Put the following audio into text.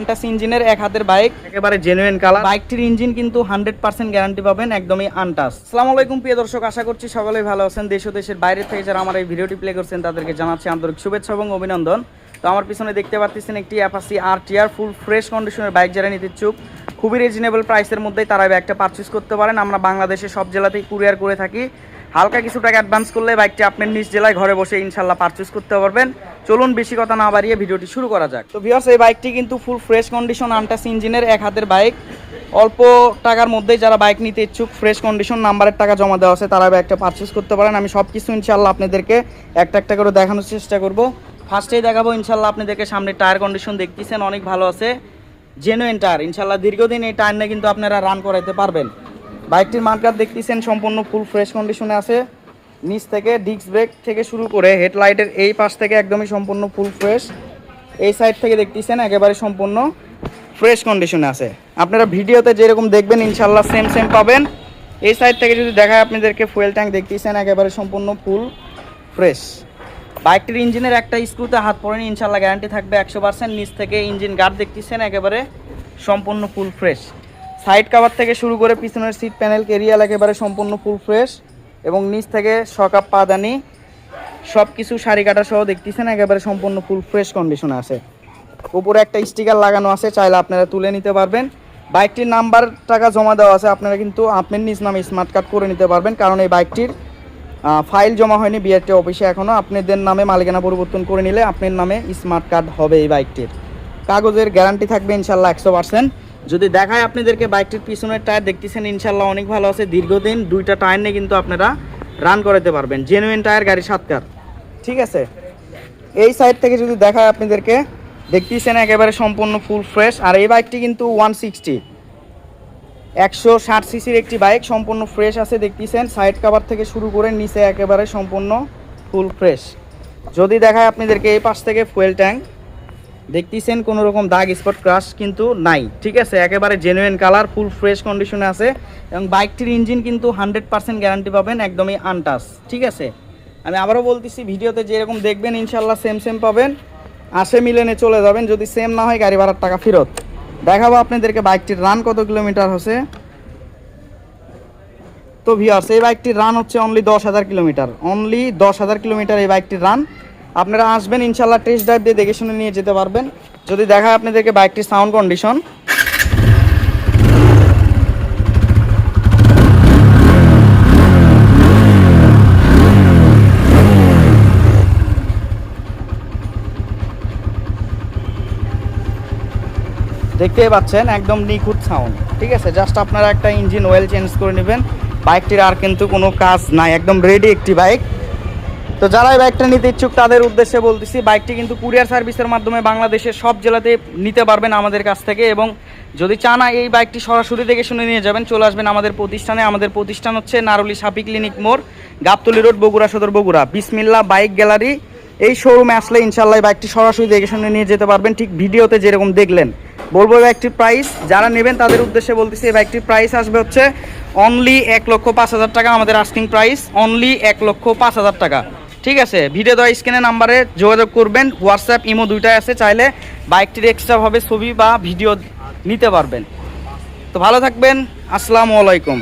আন্টাস ইঞ্জিনের এক হাতের বাইক একেবারে জেনুইন কালার বাইকটির ইঞ্জিন কিন্তু হান্ড্রেড পার্সেন্ট গ্যারান্টি পাবেন একদমই আনটাস আসসালামু আলাইকুম প্রিয় দর্শক আশা করছি সকলেই ভালো আছেন। দেশ ও দেশের বাইরে থেকে যারা আমার এই ভিডিওটি প্লে করছেন তাদেরকে জানাচ্ছি আন্তরিক শুভেচ্ছা এবং অভিনন্দন। তো আমার পিছনে দেখতে পাচ্ছেন একটি Apache R TR full fresh কন্ডিশনের বাইক যারা নিতে ইচ্ছুক। খুবই রিজনেবল প্রাইসের মধ্যেই তারা বাইকটা পারচেস করতে পারেন। আমরা বাংলাদেশে সব জেলাতেই কুরিয়ার করে থাকি। হালকা কিছু টাকা অ্যাডভান্স করলে বাইকটি আপনার নিজ জেলায় ঘরে বসে ইনশাল্লাহ পারচেস করতে পারবেন। চলুন বেশি কথা না বাড়িয়ে ভিডিওটি শুরু করা যাক। তো ভিউয়ার্স এই বাইকটি কিন্তু ফুল ফ্রেশ কন্ডিশন আনটাস ইঞ্জিনের এক হাতের বাইক অল্প টাকার মধ্যেই যারা বাইক নিতে ইচ্ছুক ফ্রেশ কন্ডিশন নাম্বারের টাকা জমা দেওয়া আছে তারা বাইকটা পারচেস করতে পারেন। আমি সব কিছু ইনশাল্লাহ আপনাদেরকে একটা একটা করে দেখানোর চেষ্টা করব। ফার্স্টেই দেখাবো ইনশাল্লাহ আপনাদেরকে সামনে টায়ার কন্ডিশন দেখতেছেন, অনেক ভালো আছে। জেনুইন টায়ার ইনশাল্লাহ দীর্ঘদিন এই টায়ার নিয়ে কিন্তু আপনারা রান করাইতে পারবেন। বাইকটির মার্কার দেখতেছেন, সম্পূর্ণ ফুল ফ্রেশ কন্ডিশনে আছে। নিচ থেকে ডিস্ক ব্রেক থেকে শুরু করে হেডলাইটের এই পাশ থেকে একদমই সম্পূর্ণ ফুল ফ্রেশ এই সাইড থেকে দেখতেছেন, একেবারে সম্পূর্ণ ফ্রেশ কন্ডিশনে আছে। আপনারা ভিডিওতে যেরকম দেখবেন, ইনশাল্লাহ সেম সেম পাবেন। এই সাইড থেকে যদি দেখায় আপনাদেরকে ফুয়েল ট্যাঙ্ক দেখতেছেন, একেবারে সম্পূর্ণ ফুল ফ্রেশ বাইকটির ইঞ্জিনের একটা স্ক্রুতে হাত পড়েনি ইনশাল্লাহ গ্যারান্টি থাকবে একশো পার্সেন্ট নিচ থেকে ইঞ্জিন গার্ড দেখতেছেন, একেবারে সম্পূর্ণ ফুল ফ্রেশ সাইড কাভার থেকে শুরু করে পিছনের সিট প্যানেল কেরিয়াল একেবারে সম্পূর্ণ ফুল ফ্রেশ এবং নিচ থেকে সকাপ, পাদানি সব কিছু শাড়ি কাটা সহ দেখতেছেন, একেবারে সম্পূর্ণ ফুল ফ্রেশ কন্ডিশনে আছে। উপরে একটা স্টিকার লাগানো আছে, চাইলে আপনারা তুলে নিতে পারবেন। বাইকটির নাম্বার টাকা জমা দেওয়া আছে, আপনারা কিন্তু আপনার নিজ নামে স্মার্ট কার্ড করে নিতে পারবেন, কারণ এই বাইকটির ফাইল জমা হয়নি বিআরটি অফিসে এখনও আপনাদের নামে মালিকানা পরিবর্তন করে নিলে আপনার নামে স্মার্ট কার্ড হবে এই বাইকটির। কাগজের গ্যারান্টি থাকবে ইনশাল্লাহ একশো পার্সেন্ট যদি দেখায় আপনাদেরকে বাইকটির পিছনের টায়ার, দেখতেছেন ইনশাল্লাহ অনেক ভালো আছে। দীর্ঘদিন দুইটা টায়ার নিয়ে কিন্তু আপনারা রান করাতে পারবেন। জেনুইন টায়ার, গাড়ি সাতকার। ঠিক আছে? এই সাইড থেকে যদি দেখায় আপনাদেরকে, দেখতেছেন একেবারে সম্পূর্ণ ফুল ফ্রেশ আর এই বাইকটি কিন্তু ওয়ান সিক্সটি একশো ষাট সিসির একটি বাইক সম্পূর্ণ ফ্রেশ আছে, দেখতেছেন। সাইড কাভার থেকে শুরু করে নিচে একেবারে সম্পূর্ণ ফুল ফ্রেশ যদি দেখায় আপনাদেরকে এই পাশ থেকে ফুয়েল ট্যাঙ্ক দেখতেছেন কোনো রকম দাগ স্পট ক্রাশ কিন্তু নাই। ঠিক আছে, একেবারে জেনুইন কালার ফুল ফ্রেশ কন্ডিশনে আছে। এবং বাইকটির ইঞ্জিন কিন্তু হান্ড্রেড পার্সেন্ট গ্যারান্টি পাবেন, একদমই আনটাস ঠিক আছে? আমি আবারও বলতেছি, ভিডিওতে যেরকম দেখবেন ইনশাল্লাহ সেম সেম পাবেন। আসে মিলেনে চলে যাবেন, যদি সেম না হয় গাড়ি ভাড়ার টাকা ফেরত। দেখাবো আপনাদেরকে বাইকটির রান কত কিলোমিটার হচ্ছে। তো ভিওর্স এই বাইকটির রান হচ্ছে অনলি দশ হাজার কিলোমিটার অনলি দশ হাজার কিলোমিটার এই বাইকটির রান আপনারা আসবেন, ইনশাল্লাহ টেস্ট ড্রাইভ দিয়ে দেখে শুনে নিয়ে যেতে পারবেন। যদি দেখা আপনাদেরকে বাইকটির সাউন্ড কন্ডিশন দেখতেই পাচ্ছেন, একদম নিখুঁত সাউন্ড ঠিক আছে? জাস্ট আপনারা একটা ইঞ্জিন অয়েল চেঞ্জ করে নেবেন। বাইকটির আর কিন্তু কোনো কাজ নাই। একদম রেডি একটি বাইক তো যারা এই বাইকটা নিতে ইচ্ছুক, তাদের উদ্দেশ্যে বলতেছি বাইকটি কিন্তু কুরিয়ার সার্ভিসের মাধ্যমে বাংলাদেশের সব জেলাতে নিতে পারবেন আমাদের কাছ থেকে এবং যদি চান এই বাইকটি সরাসরি দেখে শুনে নিয়ে যাবেন, চলে আসবেন আমাদের প্রতিষ্ঠানে। আমাদের প্রতিষ্ঠান হচ্ছে নারুলি সাপি ক্লিনিক মোড়, গাবতলি রোড বগুড়া সদর, বগুড়া। বিসমিল্লা বাইক গ্যালারি এই শোরুমে আসলে ইনশাল্লাহ বাইকটি সরাসরি দেখে শুনে নিয়ে যেতে পারবেন। ঠিক ভিডিওতে যেরকম দেখলেন, বলব বাইকটির প্রাইস যারা নেবেন, তাদের উদ্দেশ্যে বলতেছি, এই বাইকটির প্রাইস আসবে হচ্ছে অনলি এক লক্ষ পাঁচ হাজার টাকা, আমাদের আস্কিং প্রাইস অনলি এক লক্ষ পাঁচ হাজার টাকা। ঠিক আছে, ভিডিও দেওয়া স্ক্রিনের নাম্বারে যোগাযোগ করবেন হোয়াটসঅ্যাপ ইমো দুইটাই আছে, চাইলে বাইকটির এক্সট্রাভাবে ছবি বা ভিডিও নিতে পারবেন। তো ভালো থাকবেন, আসসালামু আলাইকুম।